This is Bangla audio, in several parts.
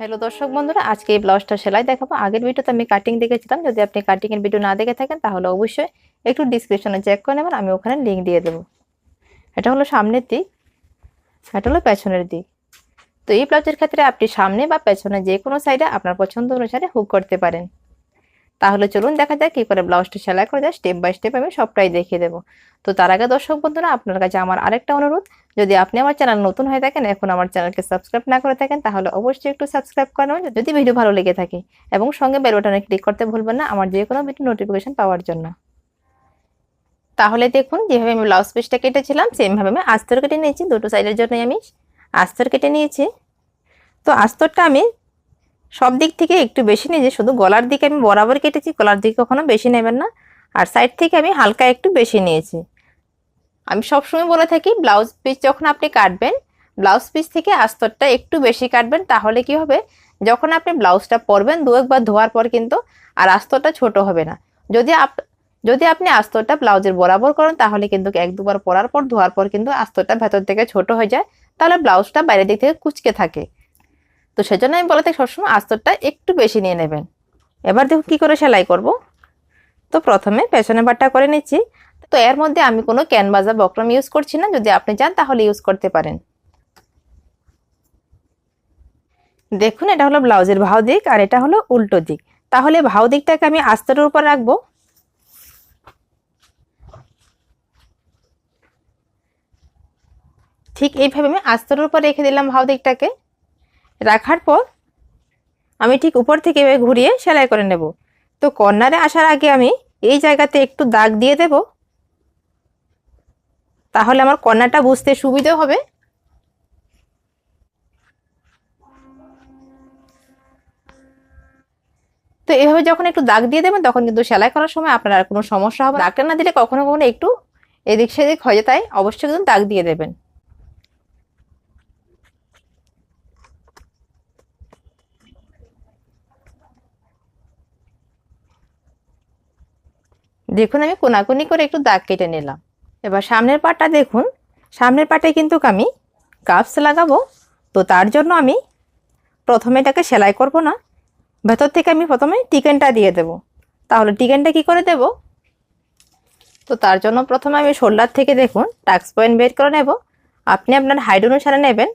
হ্যালো দর্শক বন্ধুরা, আজকে এই ব্লাউজটা সেলাই দেখাবো। আগের ভিডিওতে আমি কাটিং দেখেছিলাম। যদি আপনি কাটিং এর ভিডিও না দেখে থাকেন, তাহলে অবশ্যই একটু ডিসক্রিপশনে চেক করে নেবেন, আমি ওখানে লিঙ্ক দিয়ে দেবো। এটা হলো সামনের দিক, এটা হলো পেছনের দিক। তো এই ব্লাউজের ক্ষেত্রে আপনি সামনে বা পেছনে যে কোনো সাইডে আপনার পছন্দ অনুসারে হুক করতে পারেন। তাহলে চলুন দেখা যাক কী করে ব্লাউজটা সেলাই করে যায়। স্টেপ বাই স্টেপ আমি সবটাই দেখিয়ে দেবো। তো তার আগে দর্শক বন্ধুরা, আপনার কাছে আমার আরেকটা অনুরোধ। যদি আপনি আমার চ্যানেল নতুন হয়ে থাকেন, এখন আমার চ্যানেলকে সাবস্ক্রাইব না করে থাকেন, তাহলে অবশ্যই একটু সাবস্ক্রাইব করে নেবেন। যদি ভিডিও ভালো লেগে থাকে এবং সঙ্গে বেল বাটনে ক্লিক করতে ভুলবেন না, আমার যে কোনো ভিডিও নোটিফিকেশন পাওয়ার জন্য। তাহলে দেখুন, যেভাবে আমি ব্লাউজ পিসটা কেটেছিলাম, সেমভাবে আমি আস্তর কেটে নিয়েছি। দুটো সাইডের জন্যই আমি আস্তর কেটে নিয়েছি। তো আস্তরটা আমি সব দিক থেকে একটু বেশি নিয়েছি শুধু গলার দিকে আমি বরাবর কেটেছি গলার দিকে কখনো বেশি নেবেন না। আর সাইড থেকে আমি হালকা একটু বেশি নিয়েছি। আমি সবসময় বলে থাকি ব্লাউজ পিস যখন আপনি কাটবেন ব্লাউজ পিস থেকে আস্তরটা একটু বেশি কাটবেন, তাহলে কি হবে? যখন আপনি ব্লাউজটা পরবেন, দু একবার ধোয়ার পর কিন্তু আর আস্তরটা ছোট হবে না। যদি আপ, যদি আপনি আস্তরটা ব্লাউজের বরাবর করেন, তাহলে কিন্তু এক দুবার পরার পর, ধোয়ার পর কিন্তু আস্তরটা ভেতর থেকে ছোট হয়ে যায়। তাহলে ব্লাউজটা বাইরের দিক থেকে কুচকে থাকে। তো সেজন্য আমি বলে থাকি সবসময় আস্তরটা একটু বেশি নিয়ে নেবেন। এবার দেখুন কী করে সেলাই করব। তো প্রথমে পেছনে বাট্টা করে নিচ্ছি। তো এর মধ্যে আমি কোনো ক্যানভাস বা বক্রম ইউজ করছি না। যদি আপনি চান তাহলে ইউজ করতে পারেন। দেখুন, এটা হলো ব্লাউজের ভাও দিক আর এটা হলো উল্টো দিক। তাহলে ভাও দিকটাকে আমি আস্তরের উপর রাখব। ঠিক এইভাবে আমি আস্তরের উপর রেখে দিলাম ভাও দিকটাকে। রাখার পর আমি ঠিক উপর থেকে এভাবে ঘুরিয়ে সেলাই করে নেব। তো কর্নারে আসার আগে আমি এই জায়গাতে একটু দাগ দিয়ে দেব। তাহলে আমার কর্নারটা বুঝতে সুবিধা হবে। তো এভাবে যখন একটু দাগ দিয়ে দেবেন, তখন কিন্তু সেলাই করার সময় আপনার আর কোনো সমস্যা হবে দাগটা না দিলে কখনো কখনো একটু এদিক সেদিক হয়ে যায়, তাই অবশ্যই কিন্তু দাগ দিয়ে দেবেন। দেখুন, আমি কোনাকুনি করে একটু দাগ কেটে নিলাম। এবার সামনের পাটটা দেখুন। সামনের পাটে কিন্তু আমি কাপস লাগাবো। তো তার জন্য আমি প্রথমে এটাকে সেলাই করব না। ভেতর থেকে আমি প্রথমে টিকেনটা দিয়ে দেব। তাহলে টিকেনটা কি করে দেব? তো তার জন্য প্রথমে আমি শোল্ডার থেকে দেখুন, টাক্স পয়েন্ট বের করে নেব। আপনি আপনার হাইট অনুসারে নেবেন।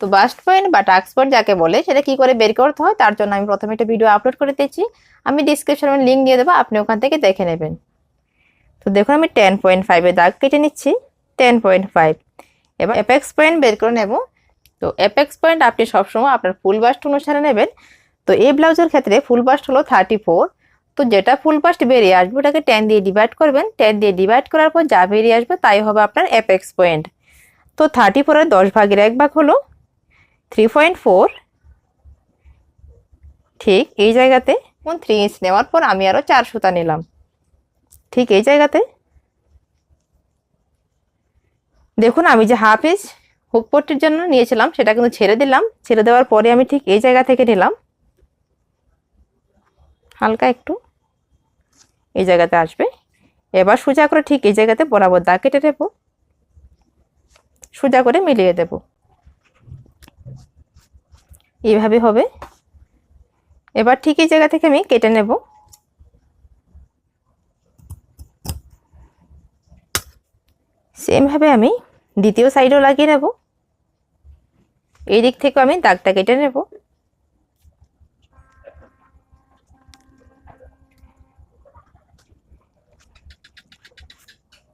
তো বাস্ট পয়েন্ট বা টাক্স পয়েন্ট যাকে বলে, সেটা কি করে বের করতে হয়, তার জন্য আমি প্রথমে একটা ভিডিও আপলোড করে দিচ্ছি। আমি ডিসক্রিপশনে লিঙ্ক দিয়ে দেবো, আপনি ওখান থেকে দেখে নেবেন। তো দেখুন আমি টেন পয়েন্ট ফাইভে দাগ কেটে নিচ্ছি টেন পয়েন্ট ফাইভ এবার অ্যাপেক্স পয়েন্ট বের করে নেব। তো অ্যাপেক্স পয়েন্ট আপনি সবসময় আপনার ফুল বাস্ট অনুসারে নেবেন। তো এই ব্লাউজের ক্ষেত্রে ফুল বাস্ট হলো থার্টি ফোর তো যেটা ফুল বাস্ট বেরিয়ে আসবে, ওটাকে টেন দিয়ে ডিভাইড করবেন। টেন দিয়ে ডিভাইড করার পর যা বেরিয়ে আসবে, তাই হবে আপনার অ্যাপেক্স পয়েন্ট তো থার্টি ফোরের দশ ভাগের এক ভাগ হলো থ্রি পয়েন্ট ফোর ঠিক এই জায়গাতে থ্রি ইঞ্চ নেওয়ার পর আমি আরও চার সুতা নিলাম। ঠিক এই জায়গাতে? দেখুন, আমি যে হাফ ইঞ্চ হুক পট্টির জন্য নিয়েছিলাম, সেটা কিন্তু ছেড়ে দিলাম। ছেড়ে দেওয়ার পরে আমি ঠিক এই জায়গা থেকে নিলাম। হালকা একটু এই জায়গাতে আসবে। এবার সোজা করে ঠিক এই জায়গাতে বরাবর দাগ কেটে দেবো সোজা করে মিলিয়ে দেব। এইভাবে হবে। এবার ঠিক এই জায়গা থেকে আমি কেটে নেব। সেমভাবে আমি দ্বিতীয় সাইডও লাগিয়ে নেব। এই দিক থেকেও আমি দাগটা কেটে নেব।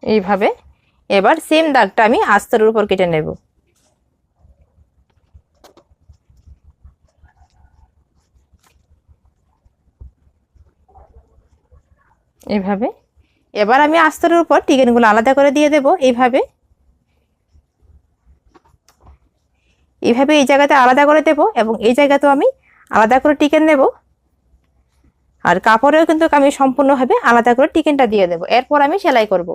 এইভাবে এবার সেম দাগটা আমি আস্তরের উপর কেটে নেব। এইভাবে এবার আমি আস্তরের উপর টিকেনগুলো আলাদা করে দিয়ে দেব এইভাবে। এইভাবে এই জায়গাতে আলাদা করে দেব এবং এই জায়গাতেও আমি আলাদা করে টিকেন দেব আর কাপড়েও কিন্তু আমি সম্পূর্ণভাবে আলাদা করে টিকেনটা দিয়ে দেব। এরপর আমি সেলাই করব।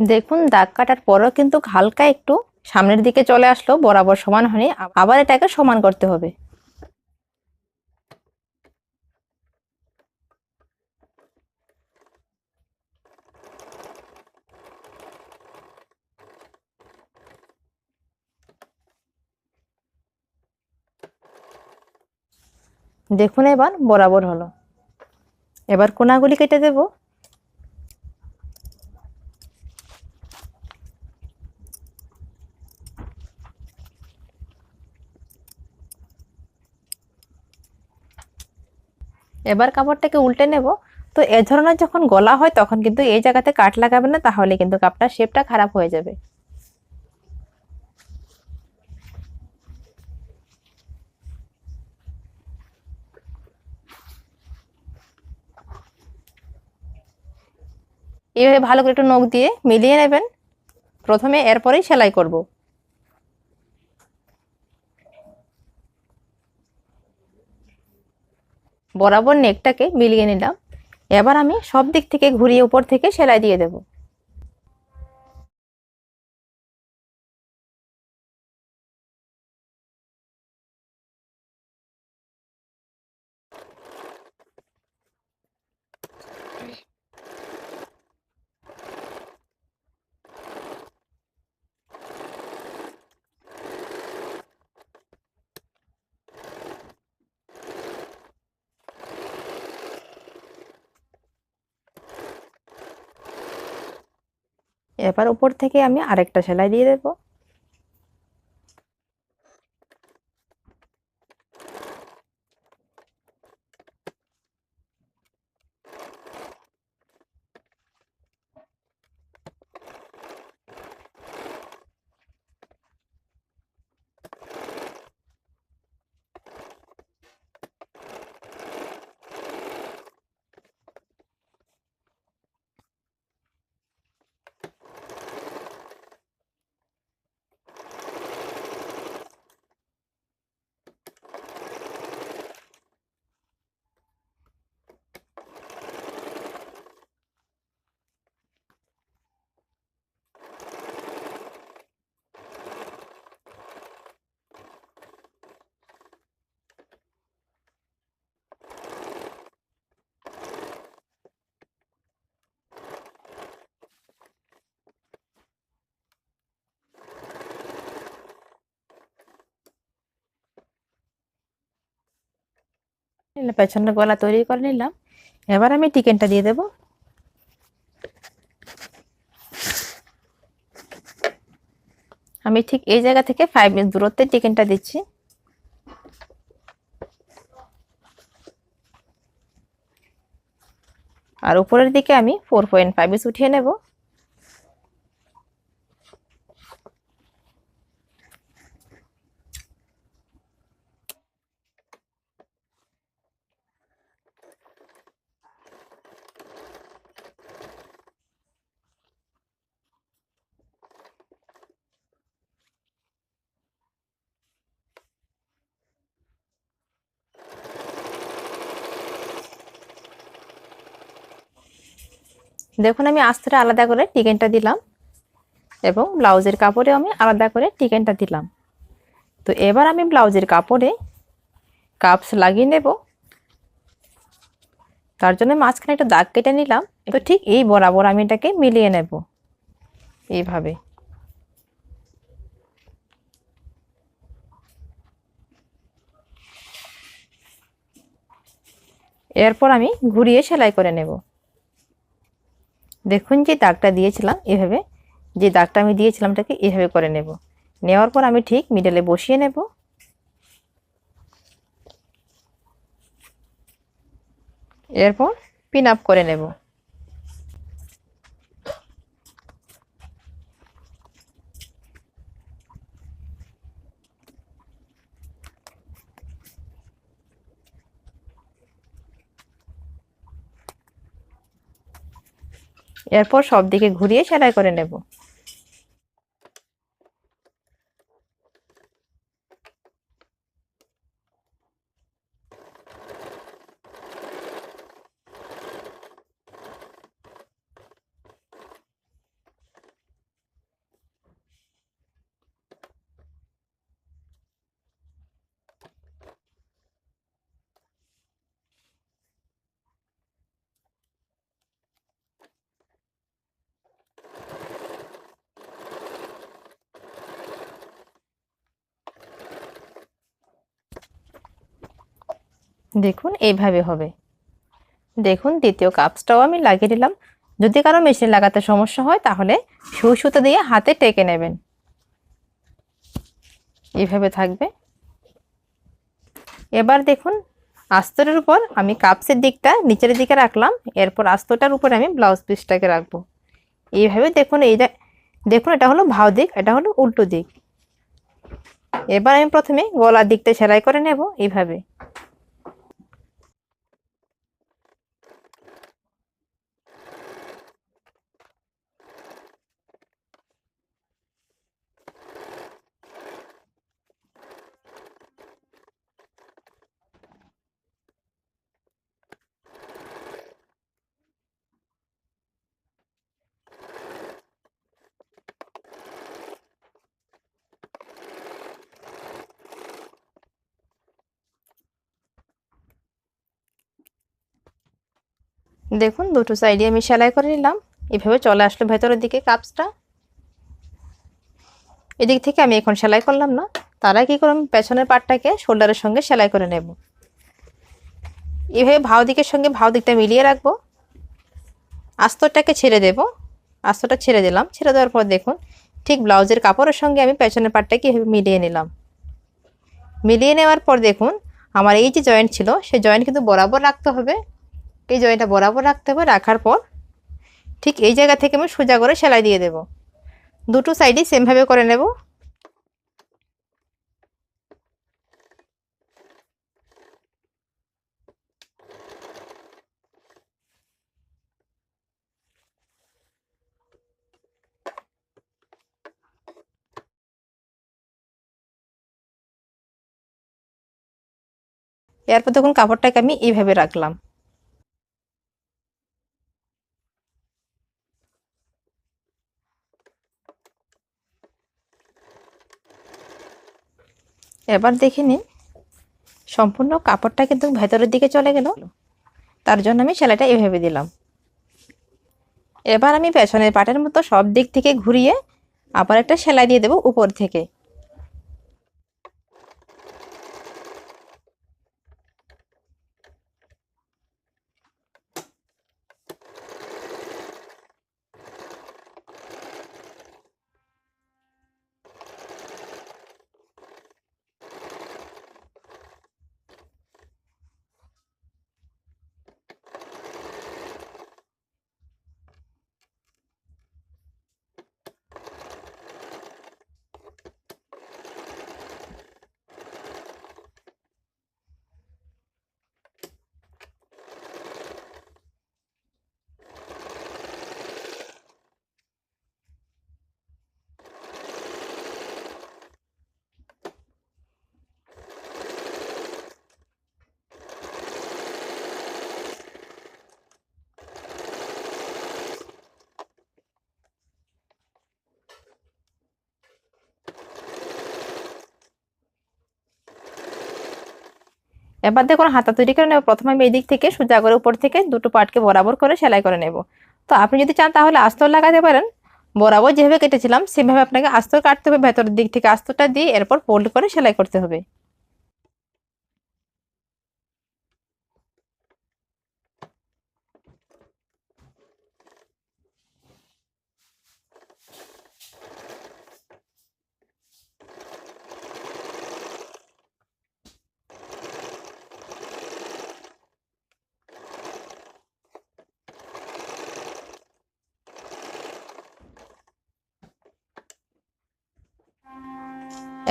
দেখুন, দাগ কাটার পরও কিন্তু হালকা একটু সামনের দিকে চলে আসলো বরাবর সমান হয়নি। আবার এটাকে সমান করতে হবে। দেখুন এবার বরাবর হলো। এবার কোনাগুলি কেটে দেব। এবার কাপড়টাকে উল্টে নেব। তো এ ধরনের যখন গলা হয়, তখন কিন্তু এই জায়গাতে কাট লাগাবে না, তাহলে কিন্তু কাপটার শেপটা খারাপ হয়ে যাবে। এইভাবে ভালো করে একটু নখ দিয়ে মিলিয়ে নেবেন। প্রথমে এরপরেই সেলাই করব। বরাবর নেকটাকে মিলিয়ে নিলাম। এবার আমি সব দিক থেকে ঘুরিয়ে উপর থেকে সেলাই দিয়ে দেব। এবার উপর থেকে আমি আরেকটা সেলাই দিয়ে দেব। পেছনের গলা তৈরি করে নিলাম। এবার আমি টিকেনটা দিয়ে দেব। আমি ঠিক এই জায়গা থেকে ফাইভ ইঞ্চ দূরত্বে টিকেনটা দিচ্ছি। আর উপরের দিকে আমি ফোর পয়েন্ট ফাইভ ইঞ্চ উঠিয়ে নেব। দেখুন, আমি আস্তরে আলাদা করে টিকেনটা দিলাম এবং ব্লাউজের কাপড়েও আমি আলাদা করে টিকেনটা দিলাম। তো এবার আমি ব্লাউজের কাপড়ে কাপস লাগিয়ে নেব। তার জন্য মাঝখানে একটা দাগ কেটে নিলাম। তো ঠিক এই বরাবর আমি এটাকে মিলিয়ে নেব এইভাবে। এরপর আমি ঘুরিয়ে সেলাই করে নেব। দেখুন যে দাগটা দিয়েছিলাম এভাবে, যে দাগটা আমি দিয়েছিলাম এটাকে এভাবে করে নেব। নেওয়ার পর আমি ঠিক মিডলে বসিয়ে নেব। এরপর পিন আপ করে নেব। এরপর সব দিকে ঘুরিয়ে সেলাই করে নেব। দেখুন, এইভাবে হবে। দেখুন, দ্বিতীয় কাপসটাও আমি লাগিয়ে নিলাম যদি কারও মেশিন লাগাতে সমস্যা হয়, তাহলে সুই সুতো দিয়ে হাতে টেকে নেবেন। এইভাবে থাকবে। এবার দেখুন, আস্তরের উপর আমি কাপসের দিকটা নিচের দিকে রাখলাম। এরপর আস্তরটার উপর আমি ব্লাউজ পিসটাকে রাখব। এইভাবে দেখুন, এই দেখুন, এটা হলো ভাও দিক, এটা হলো উল্টো দিক। এবার আমি প্রথমে গলার দিকটা সেলাই করে নেব, এইভাবে। দেখুন, দুটো সাইডে আমি সেলাই করে নিলাম। এভাবে চলে আসলো ভেতরের দিকে কাপসটা এদিক থেকে আমি এখন সেলাই করলাম না। তারা কি করলাম পেছনের পাটটাকে শোল্ডারের সঙ্গে সেলাই করে নেব। এভাবে ভাও দিকের সঙ্গে ভাও দিকটা মিলিয়ে রাখব। আস্তরটাকে ছেড়ে দেব। আস্তরটা ছেড়ে দিলাম। ছেড়ে দেওয়ার পর দেখুন, ঠিক ব্লাউজের কাপড়ের সঙ্গে আমি পেছনের পাটটাকে এভাবে মিলিয়ে নিলাম। মিলিয়ে নেওয়ার পর দেখুন, আমার এই যে জয়েন্ট ছিল সেই জয়েন্ট কিন্তু বরাবর রাখতে হবে। এই জয়েন্টটা বরাবর রাখতে হবে, রাখার পর ঠিক এই জায়গা থেকে আমি সোজা করে সেলাই দিয়ে দেব। দুটো সাইডই সেমভাবে করে নেব। এরপর দেখুন কাপড়টাকে আমি এইভাবে রাখলাম। এবার দেখে নিন। সম্পূর্ণ কাপড়টা কিন্তু ভেতরের দিকে চলে গেল। তার জন্য আমি সেলাইটা এভাবে দিলাম। এবার আমি পেছনের পাটের মতো সব দিক থেকে ঘুরিয়ে আবার একটা সেলাই দিয়ে দেবো উপর থেকে। এবার দেখুন হাতা তৈরি করে নেব। প্রথমে আমি এই দিক থেকে সোজা করে উপর থেকে দুটো পাটকে বরাবর করে সেলাই করে নেব। তো আপনি যদি চান তাহলে আস্তর লাগাতে পারেন। বরাবর যেভাবে কেটেছিলাম, সেভাবে আপনাকে আস্তর কাটতে হবে, ভেতরের দিক থেকে আস্তরটা দিয়ে এরপর ফোল্ড করে সেলাই করতে হবে।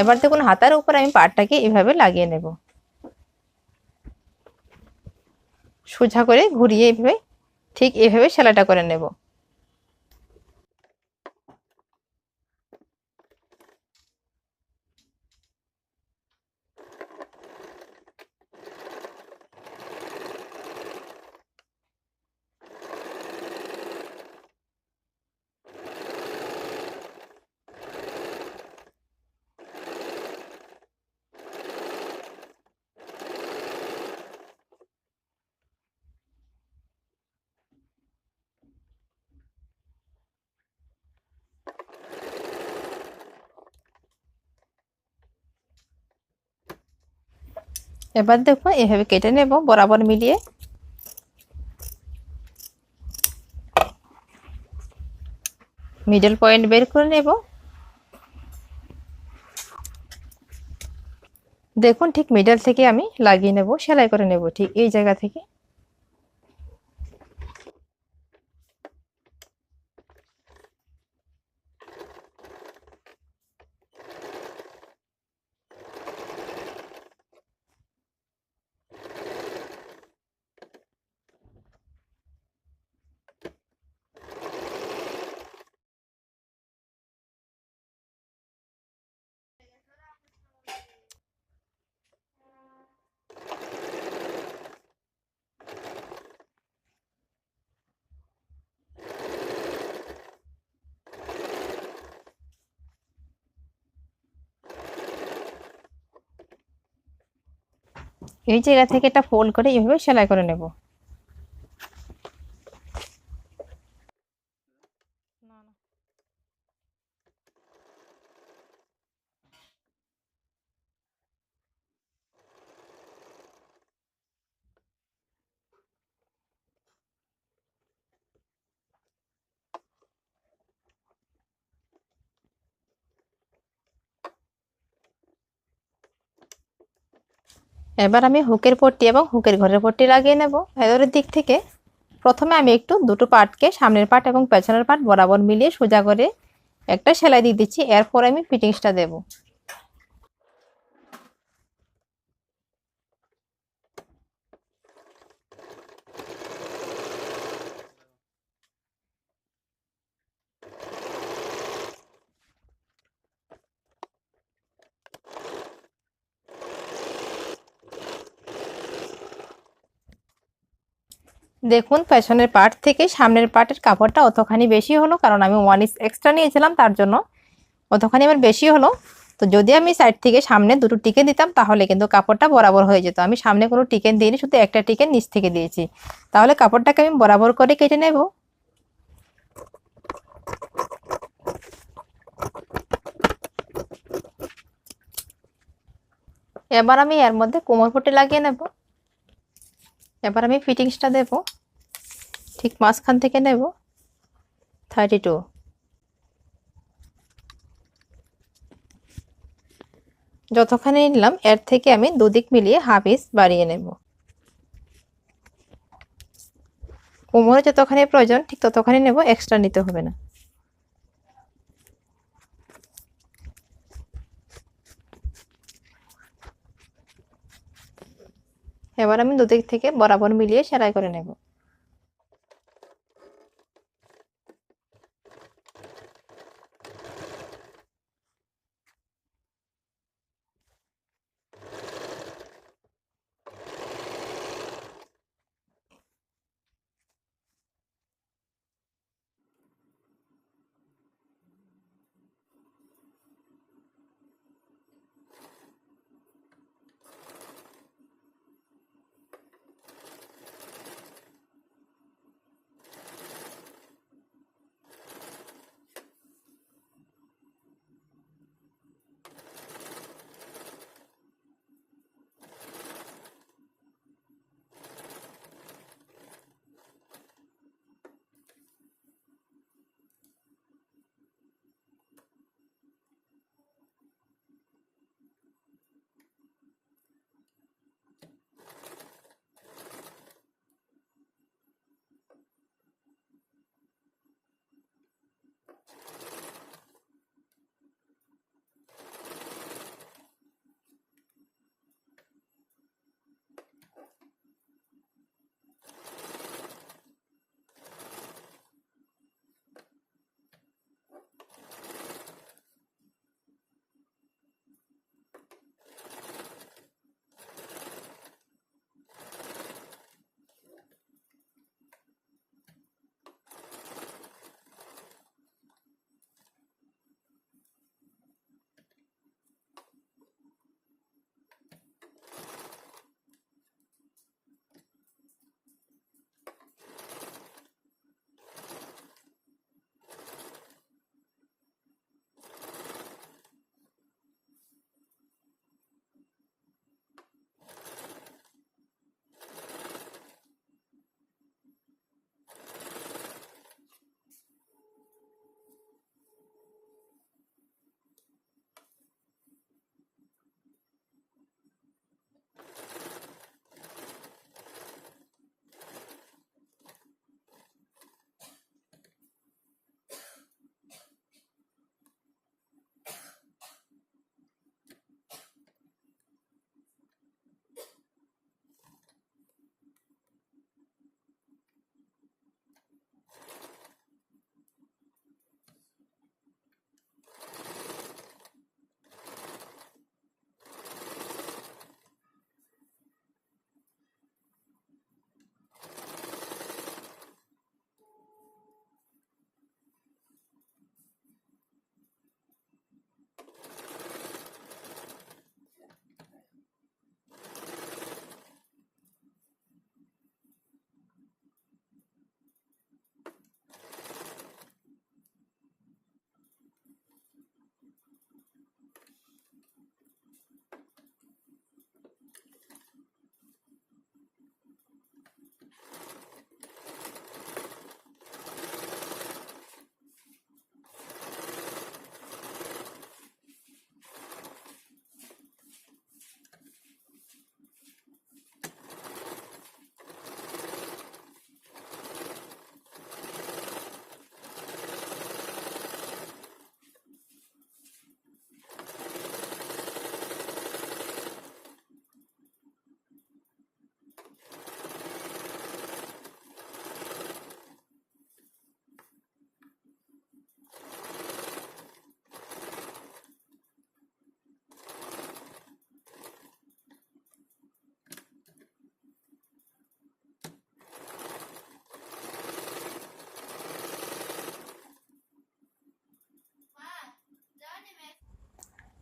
এবার দেখুন হাতার উপর আমি পাটটাকে এভাবে লাগিয়ে নেব। সোজা করে ঘুরিয়ে এইভাবে ঠিক এভাবে সেলাইটা করে নেব। এবার দেখো এভাবে কেটে নেব, বরাবর মিলিয়ে। মিডল পয়েন্ট বের করে নেব। দেখুন ঠিক মিডল থেকে আমি লাগিয়ে নেব, সেলাই করে নেব ঠিক এই জায়গা থেকে। এই জায়গা থেকে এটা ফোল্ড করে এইভাবে সেলাই করে নেব। এবার আমি হুকের পট্টি এবং হুকের ঘরের পট্টি লাগিয়ে নেব। ভেতরের দিক থেকে প্রথমে আমি একটু দুটো পাটকে সামনের পাট এবং পেছনের পাট বরাবর মিলিয়ে সোজা করে একটা সেলাই দিয়ে দিচ্ছি। এরপর আমি ফিটিংসটা দেব। দেখুন পেছনের পার্ট থেকে সামনের পার্টের কাপড়টা অতখানি বেশি হলো, কারণ আমি ওয়ান ইস এক্সট্রা নিয়েছিলাম তার জন্য। অতখানি আমার বেশি হলো। তো যদি আমি সাইড থেকে সামনে দুটো টিকেন দিতাম, তাহলে কিন্তু কাপড়টা বরাবর হয়ে যেত। আমি সামনে কোনো টিকেন দিইনি, শুধু একটা টিকেন নিচ থেকে দিয়েছি। তাহলে কাপড়টাকে আমি বরাবর করে কেটে নেব। এবার আমি এর মধ্যে কোমর ফুটে লাগিয়ে নেব। এবার আমি ফিটিংসটা দেব। ঠিক মাঝখান থেকে নেব। থার্টি টু যতখানি নিলাম, এর থেকে আমি দুদিক মিলিয়ে হাফ ইঞ্চ বাড়িয়ে নেব। কোমরে যতখানি প্রয়োজন, ঠিক ততখানি নেব এক্সট্রা নিতে হবে না। এবার আমি দুদিক থেকে বরাবর মিলিয়ে সেলাই করে নেব।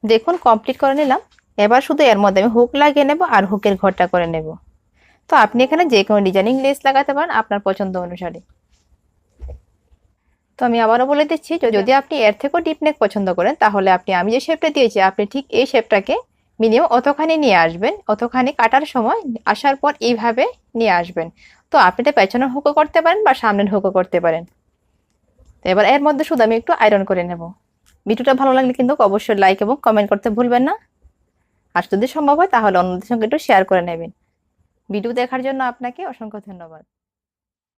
দেখুন কমপ্লিট করে নিলাম। এবার শুধু এর মধ্যে আমি হুক লাগিয়ে নেব আর হুকের ঘরটা করে নেব। তো আপনি এখানে যে কোনো ডিজাইনিং লেস লাগাতে পারেন আপনার পছন্দ অনুসারে। তো আমি আবারও বলে দিচ্ছি যদি আপনি এর থেকেও ডিপ নেক পছন্দ করেন, তাহলে আপনি, আমি যে শেপটা দিয়েছি, আপনি ঠিক এই শেপটাকে মিনিমাম অতখানি নিয়ে আসবেন, অতখানি কাটার সময় আসার পর এইভাবে নিয়ে আসবেন। তো আপনি এটা পেছনের হুকও করতে পারেন বা সামনের হুকও করতে পারেন। তো এবার এর মধ্যে শুধু আমি একটু আয়রন করে নেব। ভিডিওটা ভালো লাগলে কিন্তু অবশ্যই লাইক এবং কমেন্ট করতে ভুলবেন না। আর যদি সম্ভব হয় তাহলে অন্যদের সঙ্গে একটু শেয়ার করে নেবেন। ভিডিও দেখার জন্য আপনাকে অসংখ্য ধন্যবাদ।